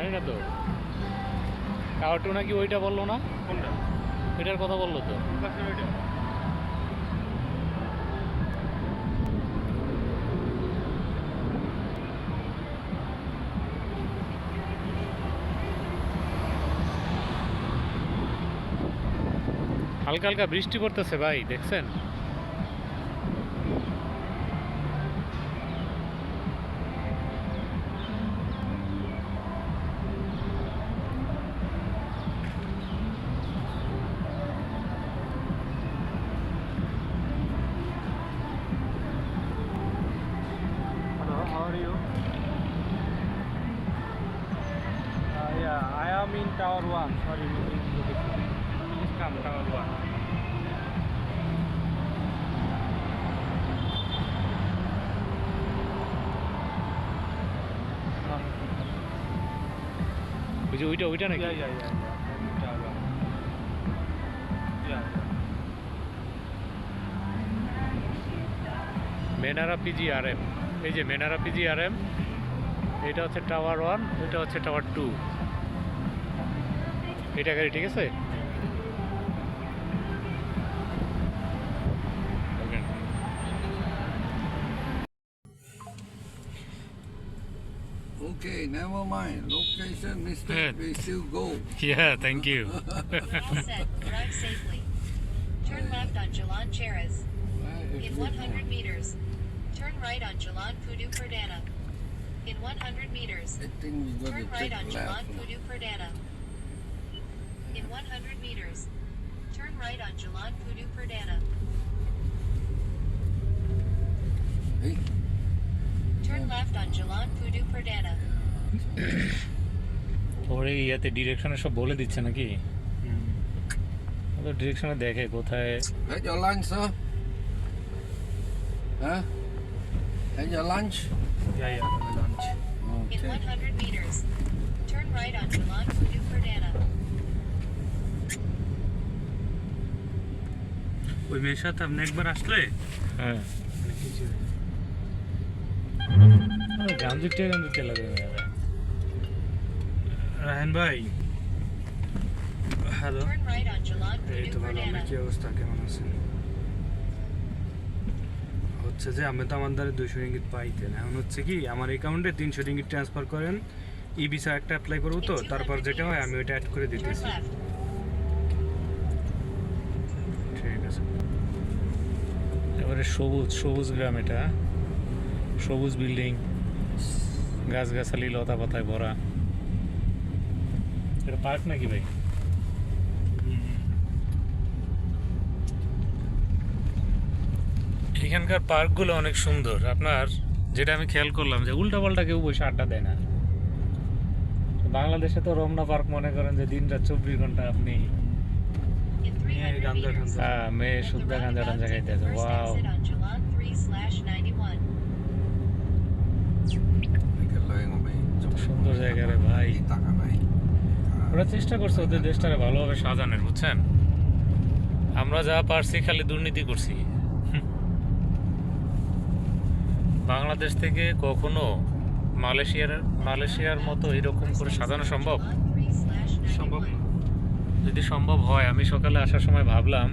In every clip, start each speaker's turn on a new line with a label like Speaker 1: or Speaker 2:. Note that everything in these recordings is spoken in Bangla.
Speaker 1: জানি না তো। টাওয়ার নাকি ওইটা বলল না?
Speaker 2: কোনটা?
Speaker 1: এটার কথা বলল তো। হালকা হালকা বৃষ্টি পড়তেছে ভাই দেখছেন? ওইটা ওইটা নাকি
Speaker 2: yeah, yeah, yeah, yeah. I'm in Tower 1. Yeah, yeah.
Speaker 1: Menara PG R M এই যে মেনারা পিজি আর এম এটা হচ্ছে টাওয়ার ওয়ান এটা হচ্ছে টাওয়ার টু এটা গাড়ি ঠিক আছে
Speaker 3: Okay, never mind. Location
Speaker 1: Yeah.
Speaker 3: mistake, we still go.
Speaker 1: Yeah, thank you.
Speaker 4: All set. Drive safely. Turn left on Jalan Cheras.
Speaker 3: Right,
Speaker 4: In
Speaker 3: if
Speaker 4: 100 meters. Turn right on Jalan Pudu Perdana. In 100 meters.
Speaker 3: I think we got
Speaker 4: Turn
Speaker 3: to
Speaker 4: right
Speaker 3: take
Speaker 4: on Jalan
Speaker 3: left.
Speaker 4: Pudu Perdana. In 100 meters. Turn right on Jalan Pudu Perdana.
Speaker 3: Hey,
Speaker 4: Turn left on Jalan Pudu Perdana.
Speaker 1: ওরে ইয়াতে ডিরেকশনে সব বলে দিচ্ছে নাকি তো ডিরেকশনে দেখে কোথায়
Speaker 3: had your lunch, sir? Huh? Had your lunch?
Speaker 2: Yeah, yeah.
Speaker 4: In 100 meters. Turn right on Jalan Pudu Perdana.
Speaker 2: ওই মেয়ের সাথে আপনি একবার আসলে?
Speaker 1: হ্যাঁ।
Speaker 2: মানে কিছু
Speaker 1: গান্ধীটা গান্ধীতে লাগে
Speaker 2: রাহেন ভাই। হ্যালো। এই তো ভালো আপনার. কি অবস্থা? কেমন আছেন? হচ্ছে যে আমি তো আমার দ্বারা দুইশো রিঙ্গিত পাইতেন এখন হচ্ছে কি আমার অ্যাকাউন্টে তিনশো রিঙ্গিত ট্রান্সফার করেন। ই ভিসা একটা অ্যাপ্লাই করব তো তারপর যেটা হয় আমি ওইটা অ্যাড করে দিতেছি। ঠিক আছে।
Speaker 1: এবারে সবুজ সবুজ গ্রাম এটা। সবুজ বিল্ডিং, গাছগাছালি লতা পাতায় ভরা। এটা পার্ক নাকি ভাই? এখানকার পার্কগুলো অনেক সুন্দর। আপনার যেটা আমি খেয়াল করলাম যে উল্টা পাল্টা কেউ বসে আড্ডা দেয় না। বাংলাদেশে তো রমনা পার্ক মনে করেন যে দিন রাত চব্বিশ ঘণ্টা আপনি
Speaker 4: In 300
Speaker 2: গাঞ্জা
Speaker 4: meters.
Speaker 2: টাঞ্জা।
Speaker 1: হ্যাঁ মেয়ে
Speaker 4: Take the
Speaker 1: শুদ্ধা গাঞ্জা
Speaker 4: roundabout,
Speaker 1: টাঞ্জা খাইতে আছে wow
Speaker 4: exit on Jalan 3 slash 91.
Speaker 3: Make a line of me.
Speaker 1: সুন্দর জায়গা রে ভাই
Speaker 3: Kita ka na eh.
Speaker 1: ওরা চেষ্টা করছে ওদের দেশটাকে ভালোভাবে সাজানোর বুঝছেন আমরা যা পারছি খালি দুর্নীতি করছি বাংলাদেশ থেকে কখনো মালয়েশিয়ার মালয়েশিয়ার মতো এরকম করে সাজানো সম্ভব
Speaker 4: Jalan 3 slash 91.
Speaker 2: সম্ভব না
Speaker 1: যদি সম্ভব হয়, আমি সকালে আসার সময় ভাবলাম,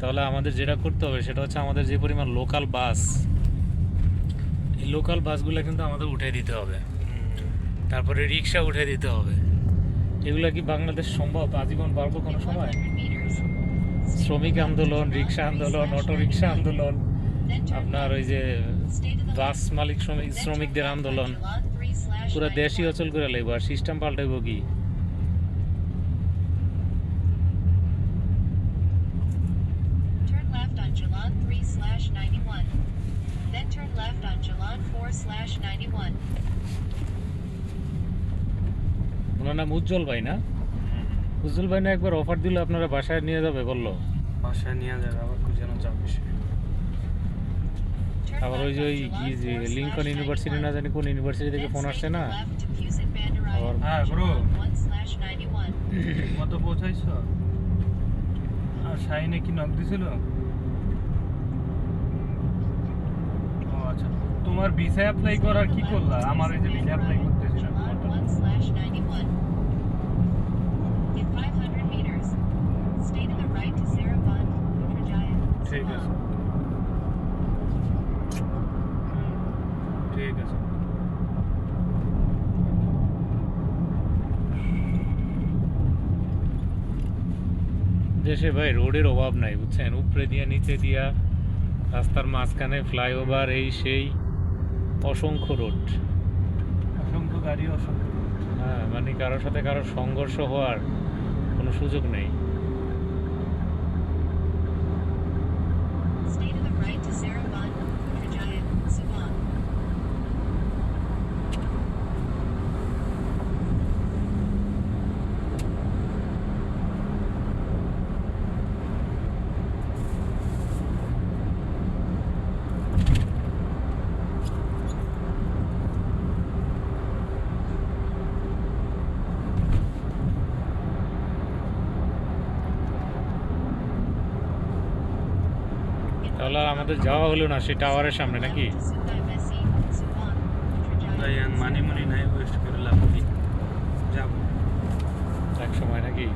Speaker 1: তাহলে আমাদের যেটা করতে হবে সেটা হচ্ছে আমাদের যে পরিমাণ লোকাল বাস এই লোকাল বাসগুলো কিন্তু আমাদের উঠে দিতে হবে। তারপরে রিক্সা উঠে দিতে হবে। এগুলো কি বাংলাদেশ সম্ভব? আজীবন পারব কোনো সময়? শ্রমিক আন্দোলন, রিক্সা আন্দোলন, অটো রিক্সা আন্দোলন, আপনার ওই যে বাস মালিক, শ্রমিক, শ্রমিকদের আন্দোলন
Speaker 4: Jalan 3 slash
Speaker 1: পুরো দেশই অচল করে লাগবো আর সিস্টেম পাল্টাইব কি
Speaker 4: Turn left on Jalan 3 slash 91. Then turn left on Jalan 4 slash 91.
Speaker 1: ওনার নাম উজ্জ্বল ভাই না? উজ্জ্বল ভাই না একবার অফার দিল আপনারা বাসায় নিয়ে যাবে বলল।
Speaker 2: বাসায় নিয়ে যাবে আবার খুঁজে যাবে সে।
Speaker 1: আবার ওই যে ওই কি যে লিঙ্কন ইউনিভার্সিটি না জানি কোন ইউনিভার্সিটি থেকে ফোন আসছে না?
Speaker 2: হ্যাঁ ব্রো
Speaker 4: 1 slash 91.
Speaker 2: কত পৌঁছাইছো? আর শাহিনে কি নক দিছিল? ও আচ্ছা। তোমার ভিসা অ্যাপ্লাই করার কি করলা? আমার এই যে ভিসা অ্যাপ্লাই করতেছিলাম।
Speaker 4: ঠিক আছে। ঠিক আছে।
Speaker 1: দেশে ভাই রোডের অভাব নাই বুঝছেন? উপরে দিয়া নিচে দিয়া রাস্তার মাঝখানে ফ্লাইওভার এই সেই অসংখ্য রোড।
Speaker 2: অসংখ্য গাড়ি অসংখ্য
Speaker 1: হ্যাঁ মানে কারোর সাথে কারোর সংঘর্ষ হওয়ার কোনো সুযোগ নেই।
Speaker 4: The right to
Speaker 1: তাহলে আমাদের যাওয়া হলো না সেই টাওয়ারের সামনে নাকি?
Speaker 2: মানি মানি নাই ওয়েস্ট করলাম যাব। এক সময় নাকি?